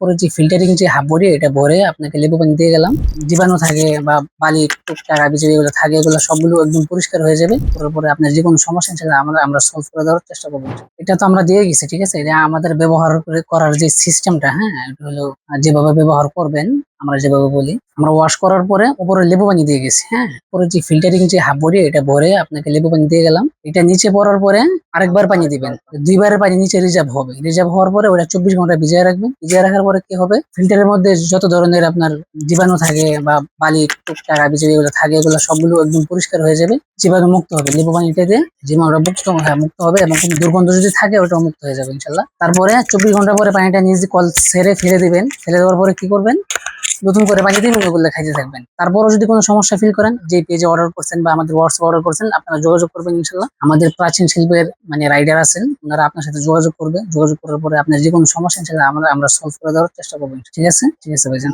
পরে যে ফিল্টারিং যে হাফ বডি এটা ভরে আপনাকে লেবু পানি দিয়ে গেলাম। জীবাণু থাকে বা বালি টুকটাকা বিচে এগুলো থাকে, এগুলো সবগুলো একদম পরিষ্কার হয়ে যাবে। তারপরে পরে আপনার যে কোনো সমস্যা সেটা আমরা আমরা সলভ করে দেওয়ার চেষ্টা করব। এটা তো আমরা দিয়ে গেছি, ঠিক আছে? এটা আমাদের ব্যবহার করে- করার যে সিস্টেমটা হ্যাঁ? এটা হলো যেভাবে ব্যবহার করবেন আমরা যেভাবে বলি আমরা ওয়াশ করার পরে উপরে লেবু পানি দিয়ে গেছি হ্যাঁ? পরে যে ফিল্টারিং যে হাফ বডি এটা ভরে আপনাকে লেবু পানি দিয়ে গেলাম। এটা নিচে পড়ার পরে আরেকবার পানি দিবেন। দুইবারের পানি নিচে রিজার্ভ হবে। রিজার্ভ হওয়ার পরে ওটা চব্বিশ ঘণ্টা ভিজিয়ে রাখবেন। ভিজিয়ে রাখার পরে কি হবে? ফিল্টারের মধ্যে যত ধরনের আপনার জীবাণু থাকে বা বালি টাকা বিচে এগুলো থাকে এগুলো সবগুলো একদম পরিষ্কার হয়ে যাবে। জীবাণু মুক্ত হবে লেবু পানিটা দিয়ে জীবাণুটা মুক্ত হ্যাঁ, মুক্ত হবে এবং কোনো দুর্গন্ধ যদি থাকে ওটাও মুক্ত হয়ে যাবে ইনশাল্লাহ। তারপরে চব্বিশ ঘণ্টা পরে পানিটা নিজে কল ছেড়ে ফেলে দিবেন। ফেলে দেওয়ার পরে কি করবেন? নতুন করে বানিয়ে দিন ওগুলো খাইতে থাকবেন। তারপরও যদি কোনো সমস্যা ফিল করেন, যে পেজে অর্ডার করছেন বা আমাদের হোয়াটসঅ্যাপ অর্ডার করছেন, আপনারা যোগাযোগ করবেন ইনশাল্লাহ। আমাদের প্রাচীন শিল্পের মানে রাইডার আছেন, ওনারা আপনার সাথে যোগাযোগ করবে। যোগাযোগ করার পরে আপনার যে কোনো সমস্যা সেটা আমরা আমরা সলভ করে দেওয়ার চেষ্টা করব ঠিক আছে? ঠিক আছে ভাইজান।